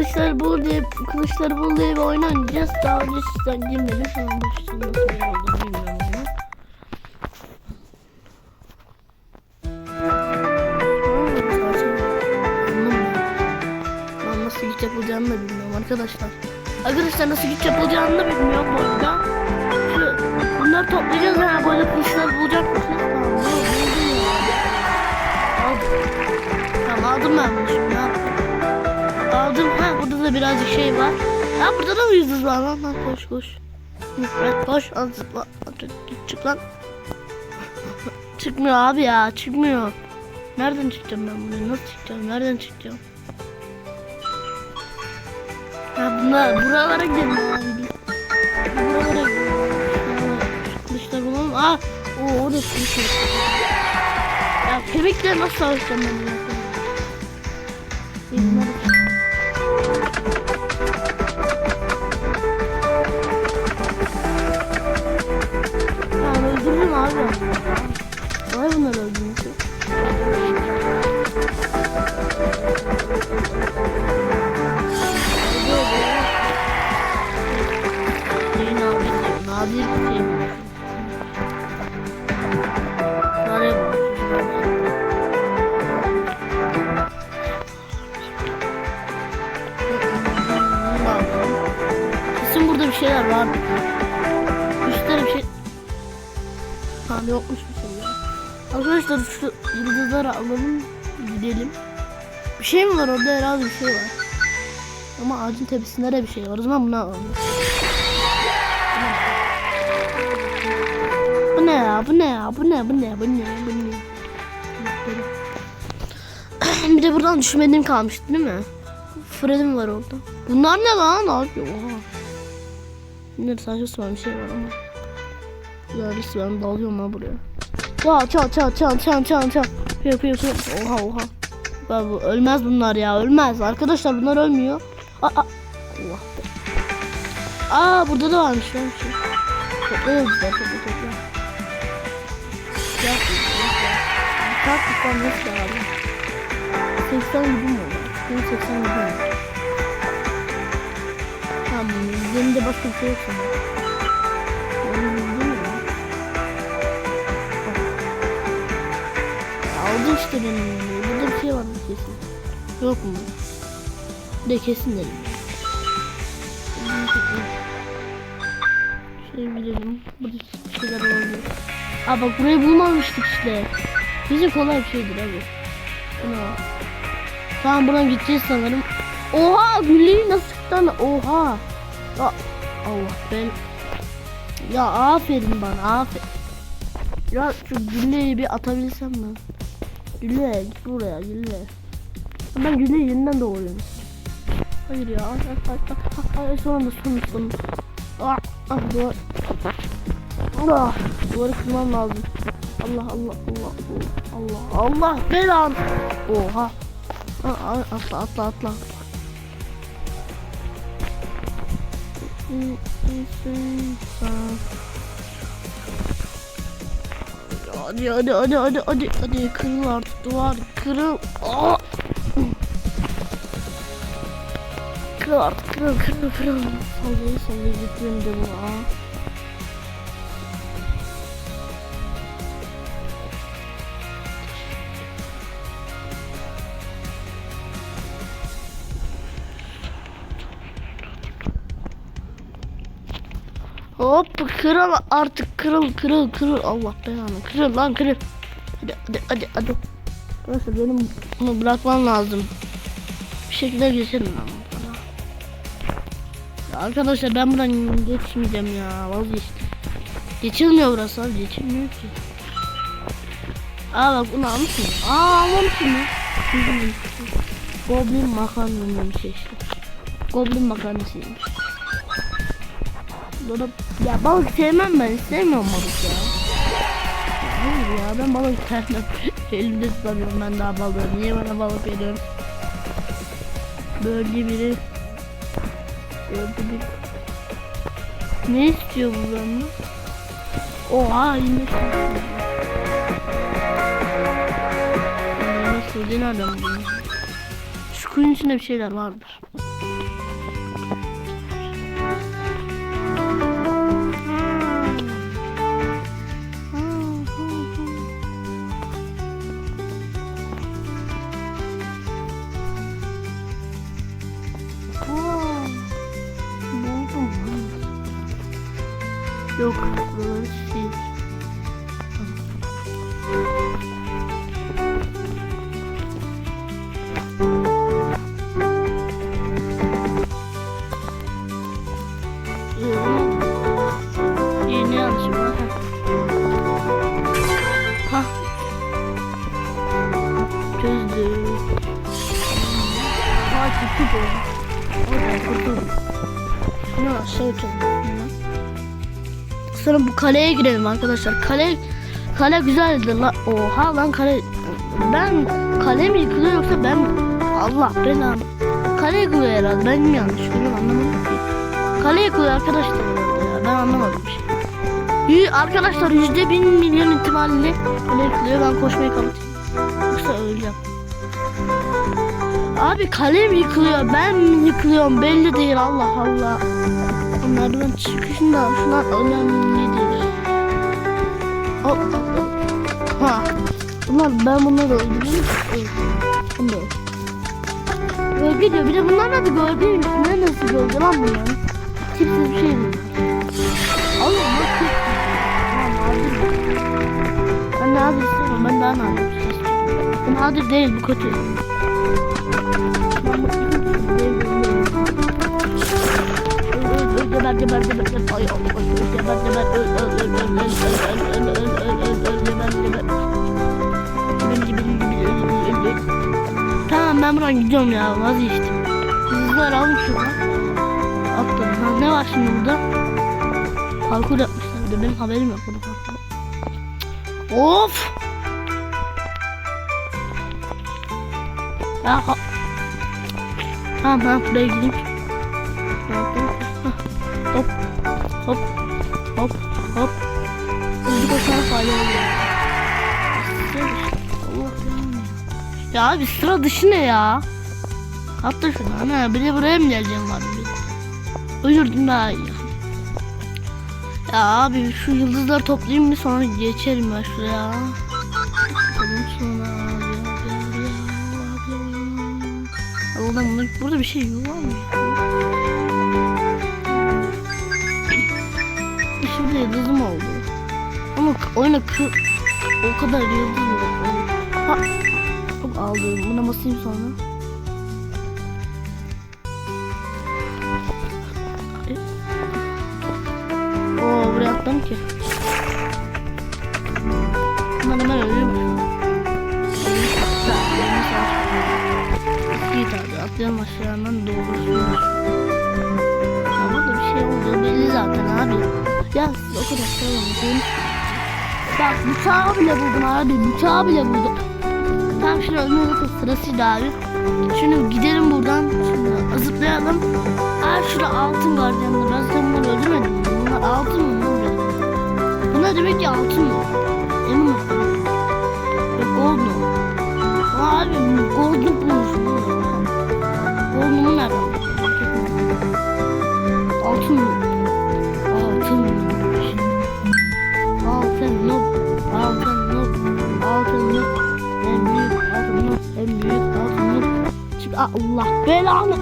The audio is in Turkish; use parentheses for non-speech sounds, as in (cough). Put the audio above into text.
kılıçları bul diye kılıçları bul diye bir oynayacağız. Daha önce sizden girmedim. Şu anda işte nasıl bir bilmiyorum nasıl güç yapılacağını da bilmiyorum arkadaşlar. Arkadaşlar nasıl güç yapılacağını da bilmiyorum bu arada. Şu, bunları toplayacağız ha böyle kılıçları bulacak mısınız? Tamam. Aldım. Tamam aldım ben bunu şimdi. Aldım. Ha burada da birazcık şey var. Ha burada da yıldız var lan? lan koş koş. Evet koş. Al çık, lan. (laughs) çıkmıyor abi ya. Çıkmıyor. Nereden çıkacağım ben buraya? Nasıl çıkacağım? Nereden çıkacağım? Ha bunlar buralara gidelim abi. Buralara Kılıçlar bulalım. Aa! O da kılıç. Ya köpekle nasıl savaşacağım ben bunu? İyi, Üstte bir şey... Tamam yokmuş bir şey ya. Arkadaşlar şu yıldızları alalım gidelim. Bir şey mi var orada herhalde bir şey var. Ama ağacın tepesinde de bir şey var. O zaman bunu alalım. Bu ne ya? Bu ne ya? Bu ne? Bu ne? Bu ne? Bu ne? (clears throat) bir de buradan düşmediğim kalmıştı değil mi? Fred'im var orada. Bunlar ne lan? Abi oha. Bunlar saçma sapan bir şey var ama. Ya ben dalıyorum ha buraya. Ya çal çal çal çal çal çal. Yapıyor yapıyor. Oha oha. Ya bu ölmez bunlar ya ölmez. Arkadaşlar bunlar ölmüyor. Aa, aa. Allah be. Aa burada da varmış şey. Toplayalım güzel topla topla. Kalk lütfen nasıl abi? 80 gibi mi oldu? Benim 80 gibi mi? Tamam üzerinde başka bir şey yok sanırım. Aldı işte benim yemeği. Burada bir şey var mı kesin? Yok mu? De kesin dedim. Şey bilelim. Burada bir şeyler olabilir. Aa bak burayı bulmamıştık işte. Bize kolay bir şeydir abi. Al. Tamam buradan gideceğiz sanırım. Oha gülleyi nasıl sıktın? Oha. Ya, Allah ben. Ya aferin bana aferin. Ya şu gülleyi bir atabilsem mi? Gülle git buraya gülle. Ben gülleyi yeniden doğruyorum. Hayır ya. Ay, ay, ay, ay, ay, sonunda sonunda. Ah, ah, duvar. Ah, duvarı kırmam lazım. Allah Allah Allah Allah Allah belan. Oha. Atla atla atla. Hadi hadi hadi hadi hadi hadi kırıl artık duvar kırıl. Aa! Kırıl artık kırıl kırıl kırıl. Sallayı sallayı gittim de bu aa. Hop kırıl artık kırıl kırıl kırıl Allah belanı kırıl lan kırıl. Hadi hadi hadi hadi. Arkadaşlar benim bunu bırakmam lazım. Bir şekilde geçelim. Ya arkadaşlar ben buradan geçmeyeceğim ya vazgeçtim. Geçilmiyor burası abi geçilmiyor ki. Aa bak bunu almışsın. Aa almamışsın mı? Goblin şey işte. Goblin makarnasıymış. Böyle ya balık sevmem ben sevmiyorum balık ya. Hayır ya ben balık sevmem. (laughs) Elimde tutamıyorum ben daha balığı. Niye bana balık veriyorsun? Böyle biri. Böyle bir. Ne istiyor bu benden? Oha yine şey. Yine buldun? Şu kuyunun içinde bir şeyler vardır. Bu. Oradan kurtuldum. Şunu aşağı uçalım. Sonra bu kaleye girelim arkadaşlar. Kale kale güzeldir lan. Oha lan kale. Ben kale mi yıkılıyor yoksa ben Allah belanı. Kale yıkılıyor herhalde. Ben mi yanlış görüyorum anlamadım ki. Kale yıkılıyor arkadaşlar ya. Ben anlamadım bir şey. Yü- Arkadaşlar yüzde bin milyon ihtimalle kale yıkılıyor. Ben koşmayı kapatayım. Yoksa öleceğim. Abi kale mi yıkılıyor? Ben mi yıkılıyorum? Belli değil Allah Allah. Merdiven çıkışında şunlar önemlidir. Hop. Ha. Bunlar ben bunları öldüreyim. Bunu. Gölge diyor. Bir de bunlar nasıl gölgeymiş? Ne nasıl gölge lan bunlar? Tipsiz bir şey mi? Allah bak. Ben nadir istemiyorum. Ben daha nadir istiyorum. Bu nadir değil. Bu kötü. Tamam ben buradan gidiyorum ya vazgeçtim Hızlılar almış şuradan ha ne var şimdi burada Parkur yapmışlar de benim haberim yok burada parkur Of Ya ha Tamam ben buraya gideyim Hop. Hop. Hop. Hop. Hızlı koşan fayda oluyor. Ya abi sıra dışı ne ya? Hatta şunu ana bir de buraya mı geleceğim abi? Ölürdüm daha iyi. Ya abi şu yıldızları toplayayım mı? Sonra geçerim ben şuraya. Bakalım sonra Allah'ım burada bir şey yok mu? Şimdi yıldızım oldu. Ama oyuna kı o kadar yıldız mı? Ha. Hop aldım. Buna basayım sonra. Ay. Oo buraya atlam ki. Hemen hemen ölüyorum. İyi tabi atlayalım aşağıdan doğru. Ama da bir şey oldu belli zaten abi. Ya siz o kadar sıralamı Bak bıçağı bile buldum abi. Bıçağı bile buldum. Tam şuraya ölme bakın sırasıydı abi. Şimdi gidelim buradan. Şimdi zıplayalım. Aa şurada altın gardiyanlar. Ben zaten bunları öldürmedim. Bunlar altın mı? Bunlar, bunlar demek ki altın mı? Emin misin? Yok gold mu? Abi goldluk bulmuşum. Allah belanı